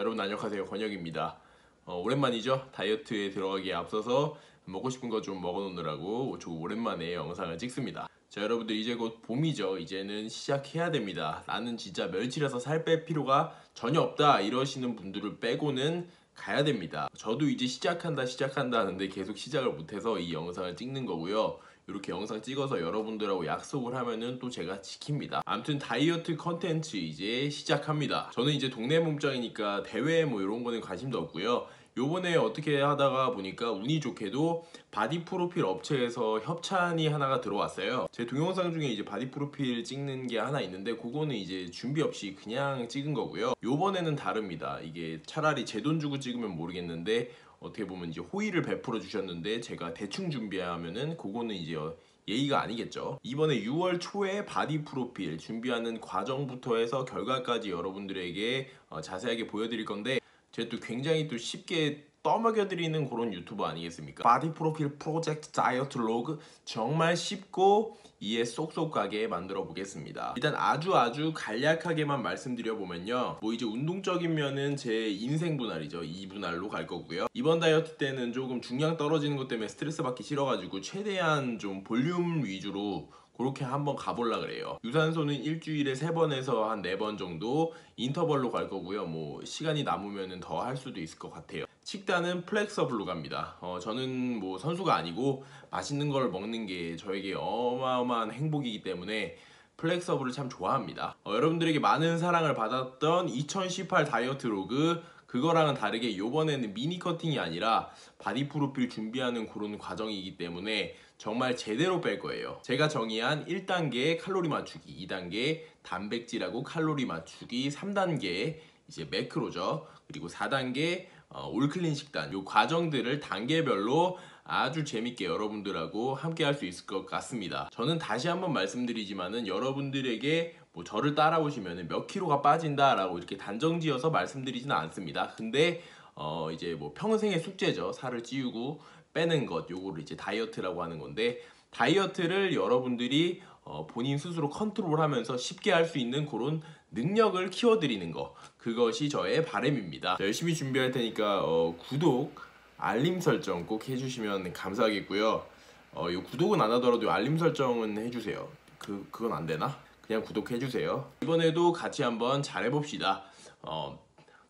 여러분 안녕하세요. 권혁입니다. 어, 오랜만이죠? 다이어트에 들어가기에 앞서서 먹고 싶은 거 좀 먹어놓느라고 저 오랜만에 영상을 찍습니다. 자 여러분들 이제 곧 봄이죠. 이제는 시작해야 됩니다. 나는 진짜 멸치라서 살 뺄 필요가 전혀 없다 이러시는 분들을 빼고는 가야 됩니다 저도 이제 시작한다 시작한다 하는데 계속 시작을 못해서 이 영상을 찍는 거고요 이렇게 영상 찍어서 여러분들하고 약속을 하면은 또 제가 지킵니다. 아무튼 다이어트 컨텐츠 이제 시작합니다. 저는 이제 동네 몸짱이니까 대회 뭐 이런 거는 관심도 없고요. 요번에 어떻게 하다가 보니까 운이 좋게도 바디 프로필 업체에서 협찬이 하나가 들어왔어요. 제 동영상 중에 이제 바디 프로필 찍는 게 하나 있는데 그거는 이제 준비 없이 그냥 찍은 거고요. 요번에는 다릅니다. 이게 차라리 제 돈 주고 찍 으면 모르겠는데 어떻게 보면 이제 호의를 베풀어 주셨는데 제가 대충 준비하면은 그거는 이제 어, 예의가 아니겠죠. 이번에 6월 초에 바디 프로필 준비하는 과정부터 해서 결과까지 여러분들에게 어, 자세하게 보여드릴 건데 제가 또 굉장히 또 쉽게 떠먹여드리는 그런 유튜버 아니겠습니까? 바디 프로필 프로젝트 다이어트 로그 정말 쉽고 이해 쏙쏙 가게 만들어 보겠습니다. 일단 아주 아주 간략하게만 말씀드려 보면요. 뭐 이제 운동적인 면은 제 인생 분할이죠. 이 분할로 갈 거고요. 이번 다이어트 때는 조금 중량 떨어지는 것 때문에 스트레스 받기 싫어가지고 최대한 좀 볼륨 위주로 그렇게 한번 가볼라 그래요. 유산소는 일주일에 세 번에서 한네번 정도 인터벌로 갈 거고요. 뭐 시간이 남으면 더 할 수도 있을 것 같아요. 식단은 플렉서블로 갑니다. 어, 저는 뭐 선수가 아니고 맛있는 걸 먹는 게 저에게 어마어마한 행복이기 때문에 플렉서블을 참 좋아합니다. 어, 여러분들에게 많은 사랑을 받았던 2018 다이어트 로그 그거랑은 다르게 이번에는 미니 커팅이 아니라 바디 프로필 준비하는 그런 과정이기 때문에 정말 제대로 뺄 거예요. 제가 정의한 1단계 칼로리 맞추기, 2단계 단백질하고 칼로리 맞추기, 3단계 이제 매크로죠. 그리고 4단계 어, 올클린 식단. 이 과정들을 단계별로 아주 재밌게 여러분들하고 함께 할 수 있을 것 같습니다. 저는 다시 한번 말씀드리지만은 여러분들에게 뭐 저를 따라오시면 몇 킬로가 빠진다 라고 이렇게 단정지어서 말씀드리지는 않습니다. 근데 어 이제 뭐 평생의 숙제죠. 살을 찌우고 빼는 것 요거를 이제 다이어트라고 하는 건데 다이어트를 여러분들이 어 본인 스스로 컨트롤하면서 쉽게 할 수 있는 그런 능력을 키워드리는 거 그것이 저의 바램입니다. 열심히 준비할 테니까 어 구독 알림 설정 꼭 해주시면 감사하겠고요. 어, 이 구독은 안 하더라도 알림 설정은 해주세요. 그 그건 안 되나? 그냥 구독해 주세요. 이번에도 같이 한번 잘해봅시다. 어,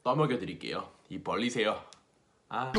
떠먹여 드릴게요. 입 벌리세요. 아.